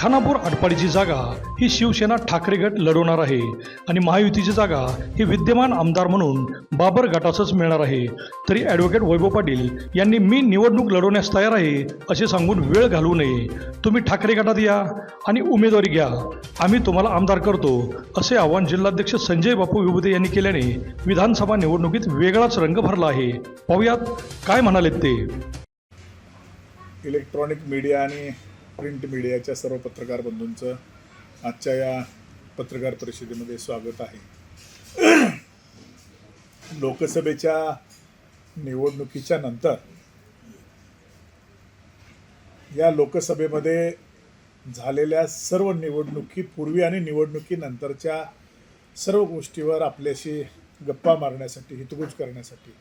खानापूर आटपाडीची जागा ही शिवसेना ठाकरे गट लढवणार आहे. आणि महायुतीची जागा ही विद्यमान आमदार म्हणून बाबर गटाचंच मिळणार आहे. तरी ॲडव्होकेट वैभव पाटील यांनी मी निवडणूक लढवण्यास तयार आहे असे सांगून वेळ घालवू नये. तुम्ही ठाकरे गटात या आणि उमेदवारी घ्या. आम्ही तुम्हाला आमदार करतो असे आवाहन जिल्हाध्यक्ष संजय बापू विभूते यांनी केल्याने विधानसभा निवडणुकीत वेगळाच रंग भरला आहे. पाहुयात काय म्हणालेत ते. इलेक्ट्रॉनिक मीडिया आणि प्रिंट मीडियाच्या सर्व पत्रकार बंधूंचं आजच्या या पत्रकार परिषदेमध्ये स्वागत आहे. लोकसभेच्या निवडणुकीच्या नंतर या लोकसभेमध्ये झालेल्या सर्व निवडणुकीपूर्वी आणि निवडणुकीनंतरच्या सर्व गोष्टीवर आपल्याशी गप्पा मारण्यासाठी हितगुज करण्यासाठी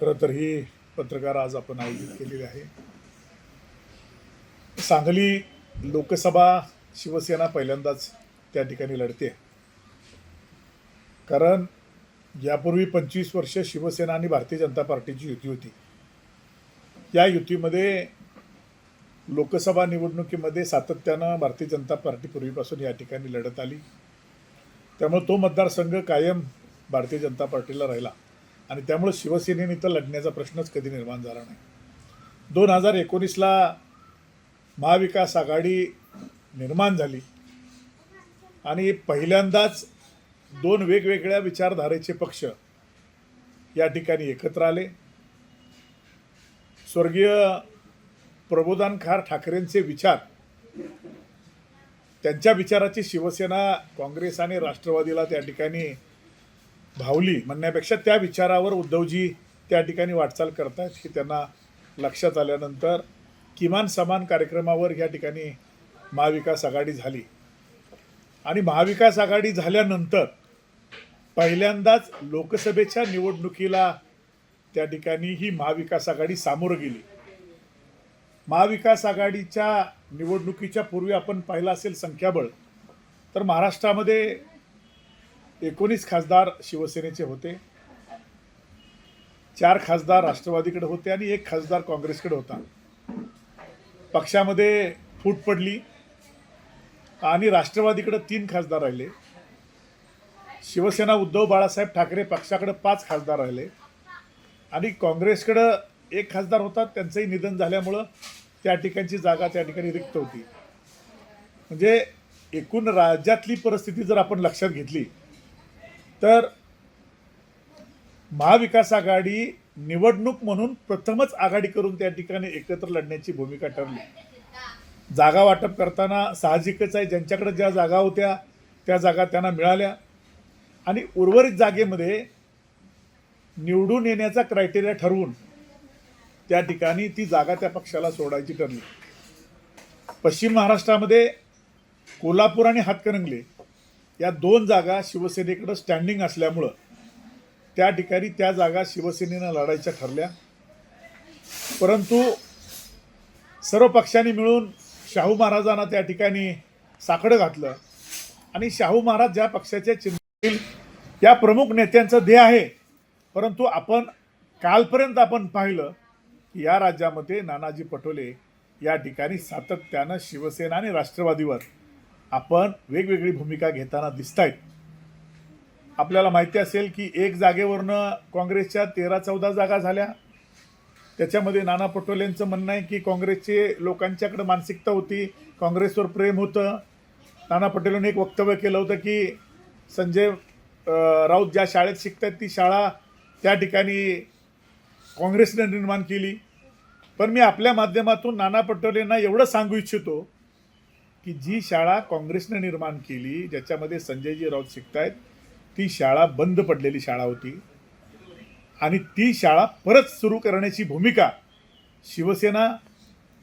खरं तर ही पत्रकार आज आपण आयोजित केलेली आहे. सांगली लोकसभा शिवसेना पहिल्यांदाच त्या ठिकाणी लढते. कारण यापूर्वी पंचवीस वर्ष शिवसेना आणि भारतीय जनता पार्टीची युती होती. या युतीमध्ये लोकसभा निवडणुकीमध्ये सातत्यानं भारतीय जनता पार्टी पूर्वीपासून या ठिकाणी लढत आली. त्यामुळे तो मतदारसंघ कायम भारतीय जनता पार्टीला राहिला आणि त्यामुळे शिवसेनेने तर लढण्याचा प्रश्नच कधी निर्माण झाला नाही. दोन हजार एकोणीसला महाविकास आघाडी निर्माण झाली. आणि पहिल्यांदाच दोन वेगवेगळ्या विचारधारेचे पक्ष या ठिकाणी एकत्र आले. स्वर्गीय प्रबोधानखार ठाकरेंचे विचार त्यांच्या विचाराची शिवसेना काँग्रेस आणि राष्ट्रवादीला त्या ठिकाणी भावली म्हणण्यापेक्षा त्या विचारावर उद्धवजी त्या ठिकाणी वाटचाल करतात हे त्यांना लक्षात आल्यानंतर किमान समान कार्यक्रमावर या ठिकाणी महाविकास आघाडी झाली. आणि महाविकास आघाडी झाल्यानंतर पहिल्यांदाच लोकसभेच्या निवडणुकीला त्या ठिकाणी ही महाविकास आघाडी सामोरं गेली. महाविकास आघाडीच्या निवडणुकीच्या पूर्वी आपण पाहिलं असेल संख्याबळ तर महाराष्ट्रामध्ये एकोणीस खासदार शिवसेनेचे होते चार खासदार राष्ट्रवादीकडे होते आणि एक खासदार काँग्रेसकडे होता. पक्षामध्ये फूट पडली आणि राष्ट्रवादीकडे तीन खासदार राहिले. शिवसेना उद्धव बाळासाहेब ठाकरे पक्षाकडे पाच खासदार राहिले. आणि काँग्रेसकडं एक खासदार होता त्यांचंही निधन झाल्यामुळं त्या ठिकाणची जागा त्या ठिकाणी रिक्त होती. म्हणजे एकूण राज्यातली परिस्थिती जर आपण लक्षात घेतली तर महाविकास आघाडी निवडणूक म्हणून प्रथमच आघाडी करून त्या ठिकाणी एकत्र लढण्याची भूमिका ठरली. जागा वाटप करताना साहजिकच आहे ज्यांच्याकडे ज्या जागा होत्या त्या जागा त्यांना मिळाल्या. आणि उर्वरित जागेमध्ये निवडून येण्याचा क्रायटेरिया ठरवून त्या ठिकाणी ती जागा त्या पक्षाला सोडायची ठरली. पश्चिम महाराष्ट्रामध्ये कोल्हापूर आणि हातकणंगले या दोन जागा शिवसेनेकडं स्टँडिंग असल्यामुळं त्या ठिकाणी त्या जागा शिवसेनेनं लढायच्या ठरल्या. परंतु सर्व पक्षांनी मिळून शाहू महाराजांना त्या ठिकाणी साकडं घातलं. आणि शाहू महाराज ज्या पक्षाच्या चिन्ह या प्रमुख नेत्यांचं ध्येय आहे. परंतु आपण कालपर्यंत आपण पाहिलं की या राज्यामध्ये नानाजी पटोले या ठिकाणी सातत्यानं शिवसेना आणि राष्ट्रवादीवर आपण वेगवेगळी भूमिका घेताना दिसत आहेत आपल्याला माहिती असेल की एक जागेवरनं काँग्रेसच्या तेरा चौदा जागा झाल्या. त्याच्यामध्ये नाना पटोलेंचं म्हणणं आहे की काँग्रेसचे लोकांच्याकडे मानसिकता होती काँग्रेसवर प्रेम होतं. नाना पटोलेंनी एक वक्तव्य केलं होतं की संजय राऊत ज्या शाळेत शिकतात ती शाळा त्या ठिकाणी काँग्रेसने निर्माण केली. पण मी आपल्या माध्यमातून नाना पटोलेंना एवढं सांगू इच्छितो की जी शाळा काँग्रेसनं निर्माण केली ज्याच्यामध्ये संजयजी राऊत शिकतायत ती शाळा बंद पडलेली शाळा होती. आणि ती शाळा परत सुरू करण्याची भूमिका शिवसेना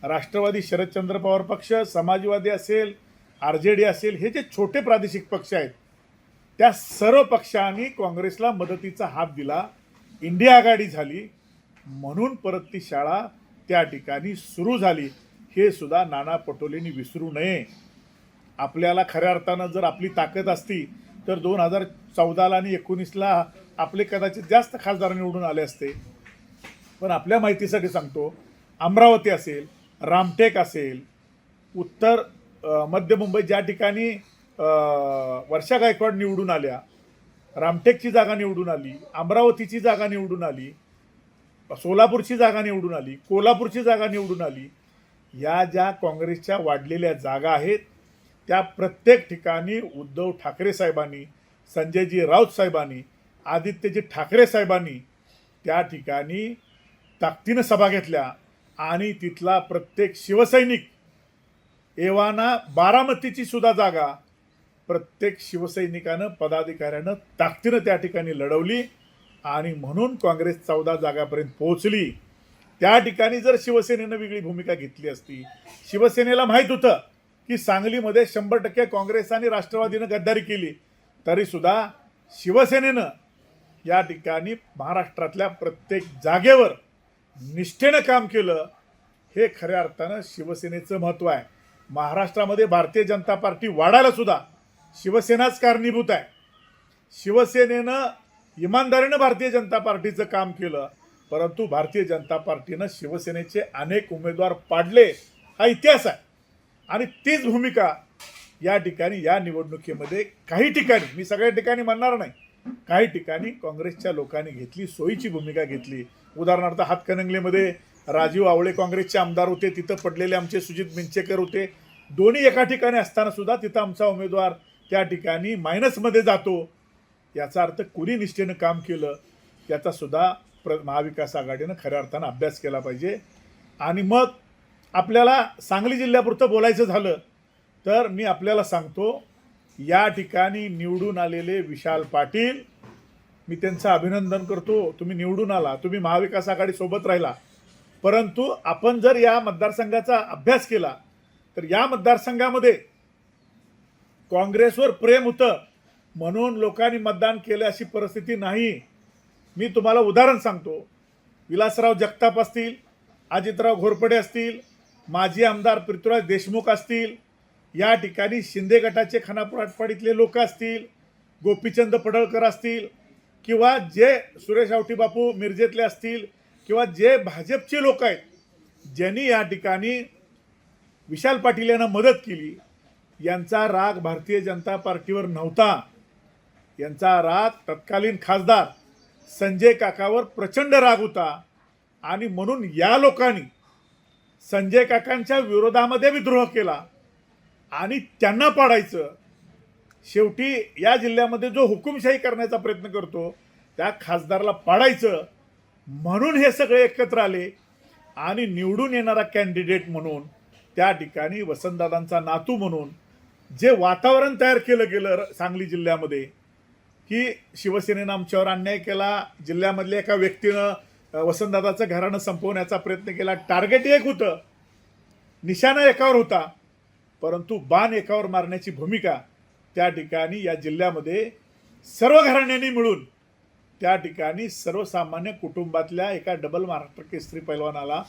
राष्ट्रवादी शरदचंद्र पवार पक्ष समाजवादी असेल आर जे डी असेल हे जे छोटे प्रादेशिक पक्ष आहेत त्या सर्व पक्षांनी काँग्रेसला मदतीचा हात दिला. इंडिया आघाडी झाली. म्हणून परत ती शाळा त्या ठिकाणी सुरू झाली. हे सुद्धा नाना पटोलेंनी विसरू नये. आपल्याला खऱ्या अर्थानं जर आपली ताकद असती तर दोन हजार चौदाला आणि एकोणीसला आपले कदाचित जास्त खासदार निवडून आले असते. पण आपल्या माहितीसाठी सांगतो अमरावती असेल रामटेक असेल उत्तर मध्य मुंबई ज्या ठिकाणी वर्षा गायकवाड निवडून आल्या रामटेकची जागा निवडून आली अमरावतीची जागा निवडून आली सोलापूरची जागा निवडून आली कोल्हापूरची जागा निवडून आली या ज्या काँग्रेसच्या वाढलेल्या जागा आहेत त्या प्रत्येक ठिकाणी उद्धव ठाकरे साहेबांनी संजयजी राऊत साहेबांनी आदित्यजी ठाकरे साहेबांनी त्या ठिकाणी ताकदीनं सभा घेतल्या आणि तिथला प्रत्येक शिवसैनिक एव्हाना बारामतीची सुद्धा जागा प्रत्येक शिवसैनिकानं पदाधिकाऱ्यानं ताकदीनं त्या ठिकाणी लढवली आणि म्हणून काँग्रेस चौदा जागापर्यंत पोहोचली. त्या ठिकाणी जर शिवसेनेनं वेगळी भूमिका घेतली असती शिवसेनेला माहीत होतं की सांगलीमध्ये शंभर टक्के काँग्रेस आणि राष्ट्रवादीनं गद्दारी केली. तरीसुद्धा शिवसेनेनं या ठिकाणी महाराष्ट्रातल्या प्रत्येक जागेवर निष्ठेनं काम केलं हे खऱ्या अर्थानं शिवसेनेचं महत्त्व आहे. महाराष्ट्रामध्ये भारतीय जनता पार्टी वाढायला सुद्धा शिवसेनाच कारणीभूत आहे. शिवसेनेनं इमानदारीनं भारतीय जनता पार्टीचं काम केलं परंतु भारतीय जनता पार्टीनं शिवसेनेचे अनेक उमेदवार पाडले हा इतिहास आहे. आणि तीच भूमिका या ठिकाणी या निवडणुकीमध्ये काही ठिकाणी मी सगळ्या ठिकाणी म्हणणार नाही काही ठिकाणी काँग्रेसच्या लोकांनी घेतली सोयीची भूमिका घेतली. उदाहरणार्थ हातकणंगलेमध्ये राजीव आवळे काँग्रेसचे आमदार होते तिथं पडलेले आमचे सुजित मिंचेकर होते. दोन्ही एका ठिकाणी असताना सुद्धा तिथं आमचा उमेदवार त्या ठिकाणी मायनसमध्ये जातो. याचा अर्थ कुणी निष्ठेनं काम केलं याचा सुद्धा प्र महाविकास आघाडीनं खऱ्या अर्थानं अभ्यास केला पाहिजे. आणि मग आपल्याला सांगली जिल्ह्यापुरतं बोलायचं झालं तर मी आपल्याला सांगतो या ठिकाणी निवडून आलेले विशाल पाटील मी त्यांचं अभिनंदन करतो. तुम्ही निवडून आला तुम्ही महाविकास आघाडीसोबत राहिला. परंतु आपण जर या मतदारसंघाचा अभ्यास केला तर या मतदारसंघामध्ये काँग्रेसवर प्रेम होतं म्हणून लोकांनी मतदान केलं अशी परिस्थिती नाही. मी तुम्हाला उदाहरण सांगतो. विलासराव जगताप असतील अजितराव घोरपडे असतील माजी आमदार पृथ्वीराज देशमुख असतील या ठिकाणी शिंदे गटाचे खानापुराटपाडीतले लोक असतील गोपीचंद पडळकर असतील किंवा जे सुरेश आवटीबापू मिरजेतले असतील किंवा जे भाजपचे लोक आहेत ज्यांनी या ठिकाणी विशाल पाटील यांना मदत केली यांचा राग भारतीय जनता पार्टीवर नव्हता. यांचा राग तत्कालीन खासदार संजय काकावर प्रचंड राग होता आणि म्हणून या लोकांनी संजय काकांच्या विरोधामध्ये विद्रोह केला आणि त्यांना पाडायचं. शेवटी या जिल्ह्यामध्ये जो हुकुमशाही करण्याचा प्रयत्न करतो त्या खासदारला पाडायचं. म्हणून हे सगळे एकत्र आले आणि निवडून येणारा कॅन्डिडेट म्हणून त्या ठिकाणी वसंतदादांचा नातू म्हणून जे वातावरण तयार केलं गेलं सांगली जिल्ह्यामध्ये की शिवसेनेनं आमच्यावर अन्याय केला जिल्ह्यामधल्या एका व्यक्तीनं वसंतदादाचं घराणं संपवण्याचा प्रयत्न केला. टार्गेट एक होतं. निशाणा एकावर होता. परंतु बाण एकावर मारण्याची भूमिका त्या ठिकाणी या जिल्ह्यामध्ये सर्व घराण्यांनी मिळून त्या ठिकाणी सर्वसामान्य कुटुंबातल्या एका डबल महाराष्ट्र केसरी पैलवानाला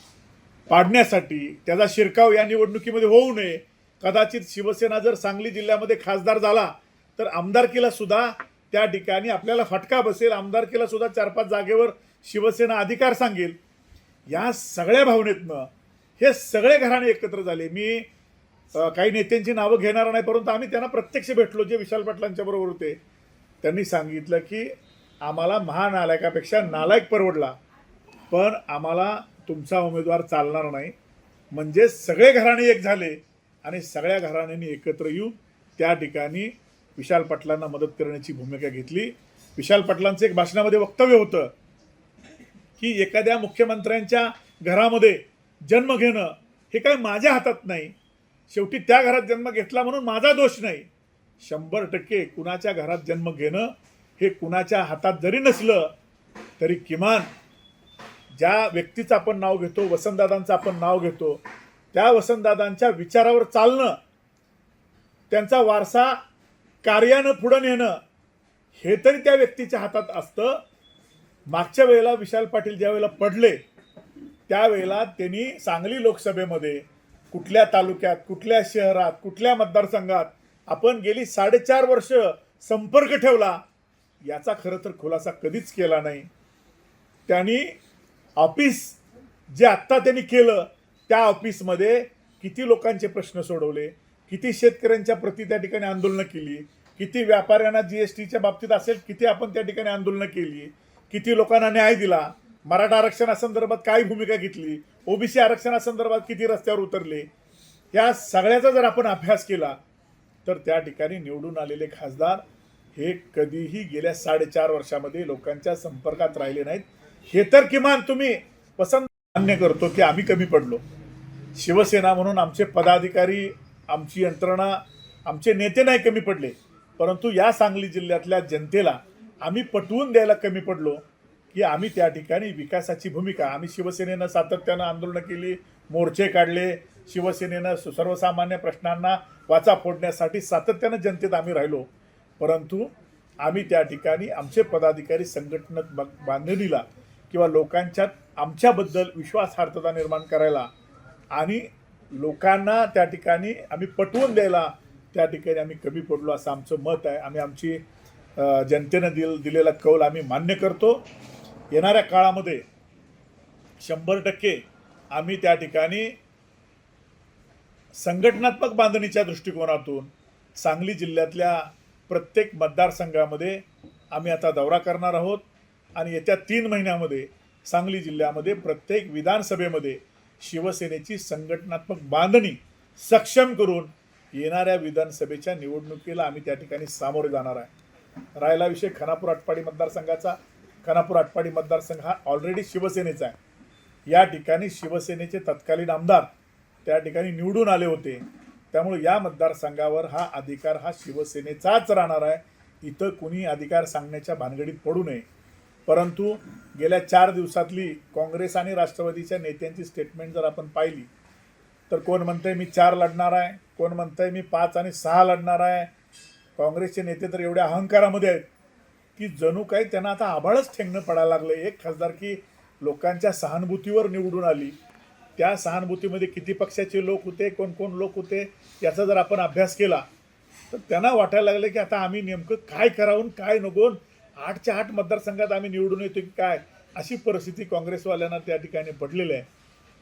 पाडण्यासाठी त्याचा शिरकाव या निवडणुकीमध्ये होऊ नये. कदाचित शिवसेना जर सांगली जिल्ह्यामध्ये खासदार झाला तर आमदारकीला सुद्धा त्या ठिकाणी आपल्याला फटका बसेल. आमदारकीला सुद्धा चार पाच जागेवर शिवसेना अधिकार सांगेल या सगळ्या भावनेतनं हे सगळे घराणे एकत्र झाले. मी काही नेत्यांची नावं घेणार नाही परंतु आम्ही त्यांना प्रत्यक्ष भेटलो जे विशाल पाटलांच्या बरोबर होते. त्यांनी सांगितलं की आम्हाला महानालायकापेक्षा नालायक परवडला पण आम्हाला तुमचा उमेदवार चालणार नाही. म्हणजे सगळे घराणे एक झाले आणि सगळ्या घराण्यांनी एकत्र येऊन त्या ठिकाणी विशाल पाटलांना मदत करण्याची भूमिका घेतली. विशाल पाटलांचं एक भाषणामध्ये वक्तव्य होतं की एखाद्या मुख्यमंत्र्यांच्या घरामध्ये जन्म घेणं हे काय माझ्या हातात नाही. शेवटी त्या घरात जन्म घेतला म्हणून माझा दोष नाही. शंभर टक्के कुणाच्या घरात जन्म घेणं हे कुणाच्या हातात जरी नसलं तरी किमान ज्या व्यक्तीचं आपण नाव घेतो वसंतदादांचं आपण नाव घेतो त्या वसंतदादांच्या विचारावर चालणं त्यांचा वारसा कार्यानं पुढं नेणं हे तरी त्या व्यक्तीच्या हातात असतं. मागच्या वेळेला विशाल पाटील ज्या वेळेला पडले त्यावेळेला त्यांनी सांगली लोकसभेमध्ये कुठल्या तालुक्यात कुठल्या शहरात कुठल्या मतदारसंघात आपण गेली साडेचार वर्ष संपर्क ठेवला याचा खरं तर खुलासा कधीच केला नाही. त्यांनी ऑफिस जे आत्ता त्यांनी केलं त्या ऑफिसमध्ये किती लोकांचे प्रश्न सोडवले किती शेतकऱ्यांच्या प्रती त्या ठिकाणी आंदोलनं केली किती व्यापाऱ्यांना जी एस टीच्या बाबतीत असेल किती आपण त्या ठिकाणी आंदोलनं केली किती लोकांना न्याय दिला मराठा आरक्षणासंदर्भात काय भूमिका घेतली ओबीसी आरक्षणासंदर्भात किती रस्त्यावर उतरले या सगळ्याचा जर आपण अभ्यास केला तर त्या ठिकाणी निवडून आलेले खासदार हे कधीही गेल्या साडेचार वर्षामध्ये लोकांच्या संपर्कात राहिले नाहीत. हे तर किमान तुम्ही पसंत मान्य करतो की आम्ही कमी पडलो. शिवसेना म्हणून आमचे पदाधिकारी आमची यंत्रणा आमचे नेते नाही कमी पडले. परंतु या सांगली जिल्ह्यातल्या जनतेला आम्ही पटवून द्यायला कमी पडलो की आम्ही त्या ठिकाणी विकासाची भूमिका आम्ही शिवसेनेनं सातत्यानं आंदोलनं केली मोर्चे काढले शिवसेनेनं सु- सर्वसामान्य प्रश्नांना वाचा फोडण्यासाठी सातत्यानं जनतेत आम्ही राहिलो. परंतु आम्ही त्या ठिकाणी आमचे पदाधिकारी संघटनेत ब- बांधणीला किंवा लोकांच्यात आमच्याबद्दल विश्वासार्हता निर्माण करायला आणि लोकांना त्या ठिकाणी आम्ही पटवून द्यायला त्या ठिकाणी आम्ही कमी पडलो असं आमचं मत आहे. आम्ही आमची जनतेनं दिल दिलेला कौल आम्ही मान्य करतो. येणाऱ्या काळामध्ये शंभर टक्के आम्ही त्या ठिकाणी संघटनात्मक बांधणीच्या दृष्टिकोनातून सांगली जिल्ह्यातल्या प्रत्येक मतदारसंघामध्ये आम्ही आता दौरा करणार आहोत. आणि येत्या तीन महिन्यामध्ये सांगली जिल्ह्यामध्ये प्रत्येक विधानसभेमध्ये शिवसेनेची संघटनात्मक बांधणी सक्षम करून येणाऱ्या विधानसभेच्या निवडणुकीला आम्ही त्या ठिकाणी सामोरे जाणार आहे. राहिला विषय खानापूर आटपाडी मतदारसंघाचा. खानापूर आटपाडी मतदारसंघ हा ऑलरेडी शिवसेनेचा आहे. या ठिकाणी शिवसेनेचे तत्कालीन आमदार त्या ठिकाणी निवडून आले होते. त्यामुळे या मतदारसंघावर हा अधिकार हा शिवसेनेचाच राहणार आहे. इथं कुणी अधिकार सांगण्याच्या भानगडीत पडू नये. परंतु गेल्या चार दिवसातली काँग्रेस आणि राष्ट्रवादीच्या नेत्यांची स्टेटमेंट जर आपण पाहिली तर कोण म्हणतंय मी चार लढणार आहे कोण म्हणतंय मी पाच आणि सहा लढणार आहे काँग्रेसचे नेते तर एवढ्या अहंकारामध्ये आहेत की जणू काही त्यांना आता आभाळच ठेंगणं पडायला लागलं एक खासदार की लोकांच्या सहानुभूतीवर निवडून आली. त्या सहानुभूतीमध्ये किती पक्षाचे लोक होते कोण कोण लोक होते याचा जर आपण अभ्यास केला तर त्यांना वाटायला लागलं की आता आम्ही नेमकं काय करावून काय नगोन आठच्या आठ मतदारसंघात आम्ही निवडून येतो की काय अशी परिस्थिती काँग्रेसवाल्यांना त्या ठिकाणी पडलेली आहे.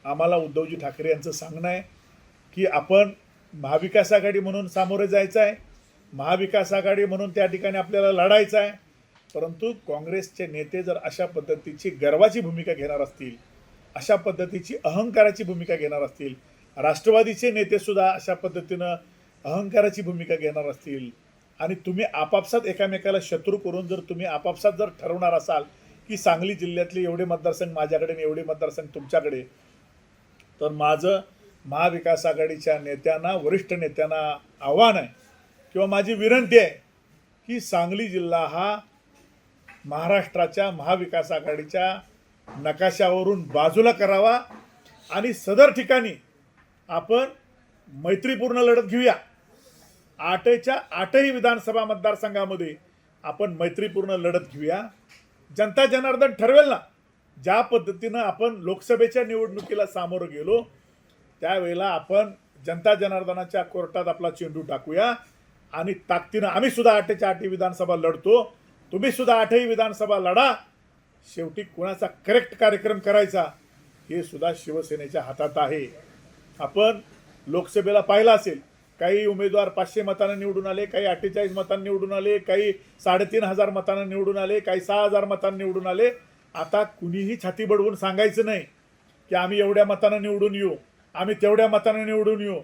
आम्हाला उद्धवजी ठाकरे यांचं सांगणं आहे की आपण महाविकास आघाडी म्हणून सामोरे जायचं आहे. महाविकास आघाडी म्हणून त्या ठिकाणी आपल्याला लढायचं आहे. परंतु काँग्रेसचे नेते जर अशा पद्धतीची गर्वाची भूमिका घेणार असतील अशा पद्धतीची अहंकाराची भूमिका घेणार असतील राष्ट्रवादीचे नेतेसुद्धा अशा पद्धतीनं अहंकाराची भूमिका घेणार असतील आणि तुम्ही आपापसात एकामेकाला शत्रू करून जर तुम्ही आपापसात जर ठरवणार असाल की सांगली जिल्ह्यातले एवढे मतदारसंघ माझ्याकडे आणि एवढे मतदारसंघ तुमच्याकडे तर माझं महाविकास आघाडीच्या नेत्यांना वरिष्ठ नेत्यांना आव्हान आहे किंवा माझी विनंती आहे की सांगली जिल्हा हा महाराष्ट्राच्या महाविकास आघाडीच्या नकाशावरून बाजूला करावा आणि सदर ठिकाणी आपण मैत्रीपूर्ण लढत घेऊया. आठच्या आठही विधानसभा मतदारसंघामध्ये आपण मैत्रीपूर्ण लढत घेऊया. जनता जनार्दन ठरवेल ना? ज्या पद्धतीनं आपण लोकसभेच्या निवडणुकीला सामोरं गेलो त्यावेळेला आपण जनता जनार्दनाच्या कोर्टात आपला चेंडू टाकूया. आणि ताकदीनं आम्ही सुद्धा आठच्या आठही विधानसभा लढतो. तुम्ही सुद्धा आठही विधानसभा लढा. शेवटी कुणाचा करेक्ट कार्यक्रम करायचा हे सुद्धा शिवसेनेच्या हातात आहे. आपण लोकसभेला पाहिलं असेल काही उमेदवार पाचशे मतांना निवडून आले काही अठ्ठेचाळीस मतांनी निवडून आले काही साडेतीन हजार मतानं निवडून आले काही सहा हजार मतांना निवडून आले. आता कुणीही छाती बडवून सांगायचं नाही की आम्ही एवढ्या मतानं निवडून येऊ आम्ही तेवढ्या मतानं निवडून येऊ.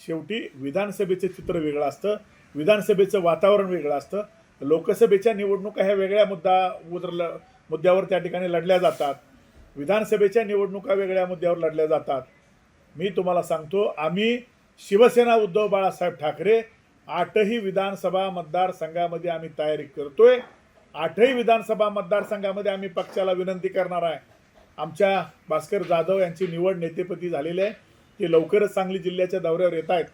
शेवटी विधानसभेचं चित्र वेगळं असतं. विधानसभेचं वातावरण वेगळं असतं. लोकसभेच्या निवडणुका ह्या वेगळ्या मुद्दा उतरल्या मुद्द्यावर त्या ठिकाणी लढल्या जातात. विधानसभेच्या निवडणुका वेगळ्या मुद्द्यावर लढल्या जातात. मी तुम्हाला सांगतो आम्ही शिवसेना उद्धव बाळासाहेब ठाकरे आठही विधानसभा मतदारसंघामध्ये आम्ही तयारी करतोय. आठही विधानसभा मतदारसंघामध्ये आम्ही पक्षाला विनंती करणार आहे. आमच्या भास्कर जाधव यांची निवड नेतेपदी झालेली आहे. ते लवकरच सांगली जिल्ह्याच्या दौऱ्यावर येत आहेत.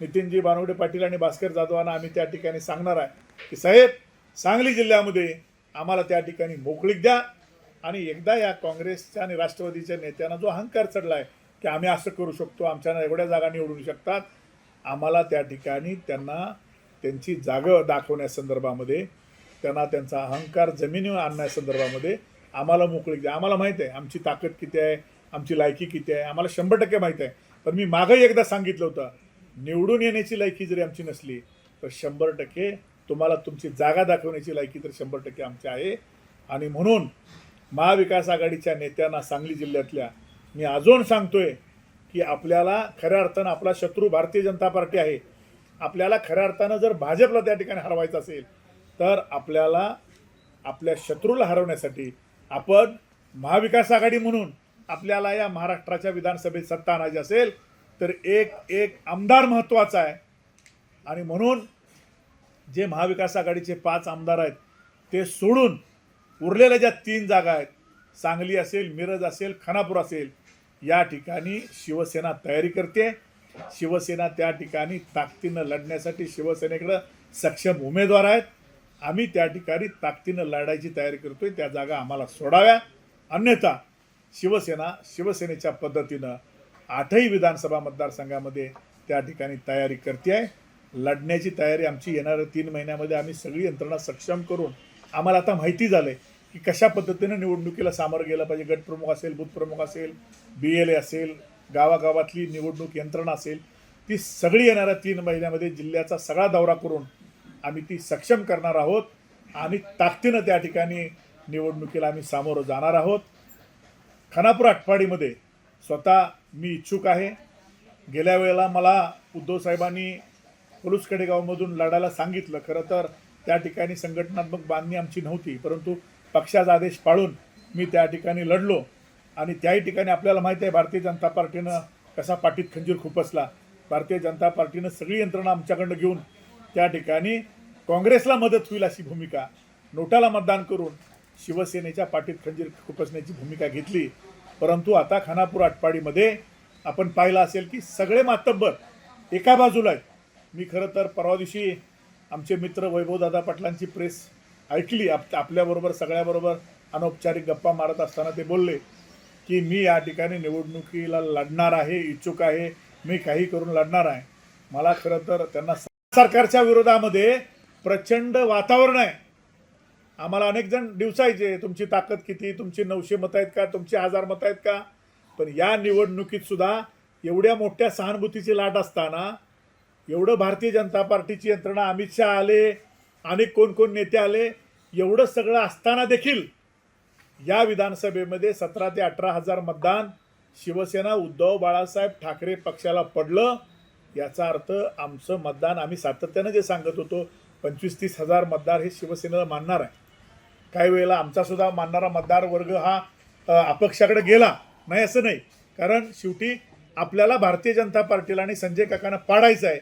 नितीनजी बानवडे पाटील आणि भास्कर जाधवांना आम्ही त्या ठिकाणी सांगणार आहे की साहेब सांगली जिल्ह्यामध्ये आम्हाला त्या ठिकाणी मोकळीक द्या आणि एकदा या काँग्रेसच्या आणि राष्ट्रवादीच्या नेत्यांना जो अहंकार चढला आहे की आम्ही असं करू शकतो आमच्या एवढ्या जागा निवडू शकतात आम्हाला त्या ठिकाणी त्यांना त्यांची जागा दाखवण्यासंदर्भामध्ये त्यांना त्यांचा अहंकार जमिनीवर आणण्यासंदर्भामध्ये आम्हाला मोकळीक द्या. आम्हाला माहीत आहे आमची ताकद किती आहे आमची लायकी किती आहे आम्हाला शंभर टक्के माहीत आहे. पण मी मागंही एकदा सांगितलं होतं निवडून येण्याची लायकी जरी आमची नसली तर शंभर टक्के तुम्हाला तुमची जागा दाखवण्याची लायकी तर शंभर टक्के आमची आहे. आणि म्हणून महाविकास आघाडीच्या नेत्यांना सांगली जिल्ह्यातल्या मी अजून सांगतोय की आपल्याला खऱ्या अर्थानं आपला शत्रू भारतीय जनता पार्टी आहे. आपल्याला खऱ्या अर्थानं जर भाजपला त्या ठिकाणी हरवायचं असेल तर आपल्याला आपल्या शत्रूला हरवण्यासाठी आपण महाविकास आघाडी म्हणून आपल्याला या महाराष्ट्राच्या विधानसभेत सत्ता आणायची असेल तर एक एक आमदार महत्त्वाचा आहे. आणि म्हणून जे महाविकास आघाडीचे पाच आमदार आहेत ते सोडून उरलेल्या ज्या तीन जागा आहेत सांगली असेल मिरज असेल खानापूर असेल या ठिकाणी शिवसेना तयारी करते. शिवसेना त्या ठिकाणी ताकदीनं लढण्यासाठी शिवसेनेकडं सक्षम उमेदवार आहेत. आम्ही त्या ठिकाणी ताकदीनं लढायची तयारी करतोय. त्या जागा आम्हाला सोडाव्या. अन्यथा शिवसेना शिवसेनेच्या पद्धतीनं आठही विधानसभा मतदारसंघामध्ये त्या ठिकाणी तयारी करते आहे लढण्याची तयारी आमची येणाऱ्या तीन महिन्यामध्ये आम्ही सगळी यंत्रणा सक्षम करून आम्हाला आता माहिती झालं आहे की कशा पद्धतीनं निवडणुकीला सामोरं गेलं पाहिजे. गटप्रमुख असेल बूथप्रमुख असेल बी एल ए असेल गावागावातली निवडणूक यंत्रणा असेल ती सगळी येणाऱ्या तीन महिन्यामध्ये जिल्ह्याचा सगळा दौरा करून आम्ही ती सक्षम करणार आहोत. आणि ताकदीनं त्या ठिकाणी निवडणुकीला आम्ही सामोरं जाणार आहोत. खानापूर आटपाडीमध्ये स्वतः मी इच्छुक आहे. गेल्या वेळेला मला उद्धव साहेबांनी पलूस खेडेगावमधून लढायला सांगितलं. खरं तर त्या ठिकाणी संघटनात्मक बांधणी आमची नव्हती परंतु पक्षाचा आदेश पाळून मी त्या ठिकाणी लढलो. आणि त्याही ठिकाणी आपल्याला माहिती आहे भारतीय जनता पार्टीनं कसा पाठीत खंजीर खुपसला. भारतीय जनता पार्टीनं सगळी यंत्रणा आमच्याकडनं घेऊन त्या ठिकाणी काँग्रेसला मदत होईल अशी भूमिका नोटाला मतदान करून शिवसेनेच्या पाठीत खंजीर खुपसण्याची भूमिका घेतली. परंतु आता खानापूर आटपाडीमध्ये आपण पाहिलं असेल की सगळे मातब्बर एका बाजूला आहेत. मी खरं तर परवा दिवशी आमचे मित्र वैभवदादा पाटलांची प्रेस ऐकली. आप आपल्याबरोबर सगळ्याबरोबर अनौपचारिक गप्पा मारत असताना ते बोलले की मी या ठिकाणी निवडणुकीला लढणार आहे इच्छुक आहे मी काही करून लढणार आहे. मला खरं तर त्यांना सरकारच्या विरोधामध्ये प्रचंड वातावरण आहे. आम्हाला अनेक जण दिवसायचे तुमची ताकद किती तुमची नऊशे मतं आहेत का तुमची हजार मतं आहेत का? पण या निवडणुकीत सुद्धा एवढ्या मोठ्या सहानुभूतीची लाट असताना एवढं भारतीय जनता पार्टीची यंत्रणा अमित शहा आले अनेक कोण कोण नेते आले एवढं सगळं असताना देखील या विधानसभेमध्ये सतरा ते अठरा हजार मतदान शिवसेना उद्धव बाळासाहेब ठाकरे पक्षाला पडलं याचा अर्थ आमचं मतदान आम्ही सातत्यानं जे सांगत होतो पंचवीस तीस हजार मतदार हे शिवसेनेला मानणार आहे. काही वेळेला आमचा सुद्धा मानणारा मतदार वर्ग हा अपक्षाकडे गेला. नाही असं नाही. कारण शेवटी आपल्याला भारतीय जनता पार्टीला आणि संजय काकांना पाडायचं आहे.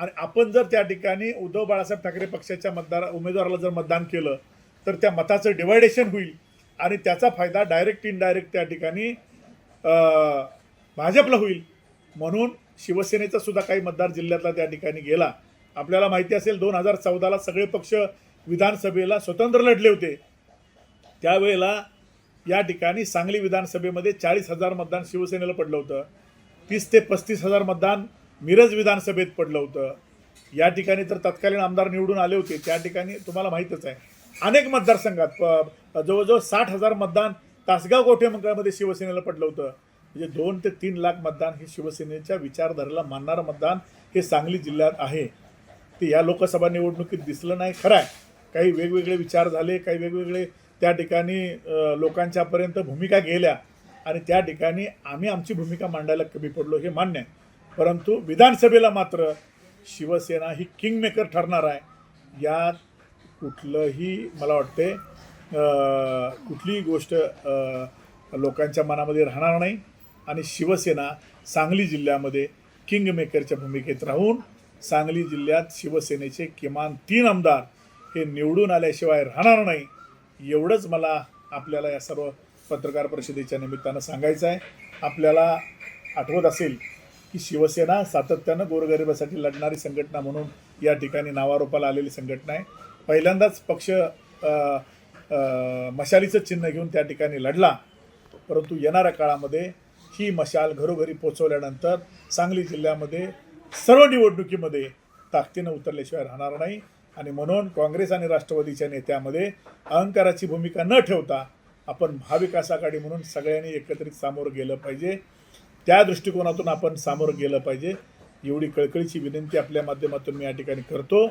आणि आपण जर त्या ठिकाणी उद्धव बाळासाहेब ठाकरे पक्षाच्या मतदार उमेदवाराला जर मतदान केलं तर त्या मताचं डिवायडेशन होईल. आणि त्याचा फायदा डायरेक्ट इनडायरेक्ट त्या ठिकाणी भाजपला होईल. म्हणून शिवसेनेचा सुद्धा काही मतदार जिल्ह्यातला त्या ठिकाणी गेला. आपल्याला माहिती असेल दोन हजार चौदाला सगळे पक्ष विधानसभेला स्वतंत्र लढले होते. त्यावेळेला या ठिकाणी सांगली विधानसभेमध्ये चाळीस हजार मतदान शिवसेनेला पडलं होतं. तीस ते पस्तीस हजार मतदान मिरज विधानसभेत पडलं होतं. या ठिकाणी तर तत्कालीन आमदार निवडून आले होते. त्या ठिकाणी तुम्हाला माहीतच आहे. अनेक मतदारसंघात प- जवळजवळ साठ हजार मतदान तासगाव कोठेमंगळामध्ये शिवसेनेला पडलं होतं. म्हणजे दोन ते तीन लाख मतदान हे शिवसेनेच्या विचारधारेला मानणारं मतदान हे सांगली जिल्ह्यात आहे. ते या लोकसभा निवडणुकीत दिसलं नाही. खरं आहे. काही वेगवेगळे विचार झाले काही वेगवेगळे त्या ठिकाणी लोकांच्यापर्यंत भूमिका गेल्या आणि त्या ठिकाणी आम्ही आमची भूमिका मांडायला कमी पडलो हे मान्य आहे. परंतु विधानसभेला मात्र शिवसेना ही किंगमेकर ठरणार आहे. यात कुठलंही मला वाटते कुठलीही गोष्ट लोकांच्या मनामध्ये राहणार नाही आणि शिवसेना सांगली जिल्ह्यामध्ये किंगमेकरच्या भूमिकेत राहून सांगली जिल्ह्यात शिवसेनेचे किमान तीन आमदार हे निवडून आल्याशिवाय राहणार नाही. एवढंच मला आपल्याला या सर्व पत्रकार परिषदेच्या निमित्तानं सांगायचं आहे. आपल्याला आठवत असेल की शिवसेना सातत्यानं गोरगरिबासाठी लढणारी संघटना म्हणून या ठिकाणी नावारोपाला आलेली संघटना आहे. पहिल्यांदाच पक्ष मशालीचं चिन्ह घेऊन त्या ठिकाणी लढला. परंतु येणाऱ्या काळामध्ये ही मशाल घरोघरी पोचवल्यानंतर सांगली जिल्ह्यामध्ये सर्व निवडणुकीमध्ये ताकदीनं उतरल्याशिवाय राहणार नाही. आणि म्हणून काँग्रेस आणि राष्ट्रवादीच्या नेत्यामध्ये अहंकाराची भूमिका न ठेवता आपण महाविकास आघाडी म्हणून सगळ्यांनी एकत्रित सामोरं गेलं पाहिजे. त्या दृष्टिकोनातून आपण सामोरं गेलं पाहिजे. एवढी कळकळीची विनंती आपल्या माध्यमातून मी या ठिकाणी करतो.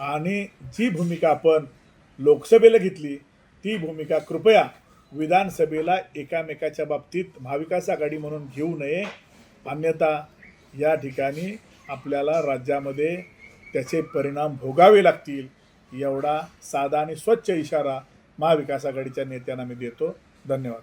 आणि जी भूमिका आपण लोकसभेला घेतली ती भूमिका कृपया विधानसभेला एकामेकाच्या बाबतीत महाविकास आघाडी म्हणून घेऊ नये. अन्यथा या ठिकाणी आपल्याला राज्यामध्ये त्याचे परिणाम भोगावे लागतील एवढा साधा आणि स्वच्छ इशारा महाविकास आघाडीच्या नेत्यांना मी देतो. धन्यवाद.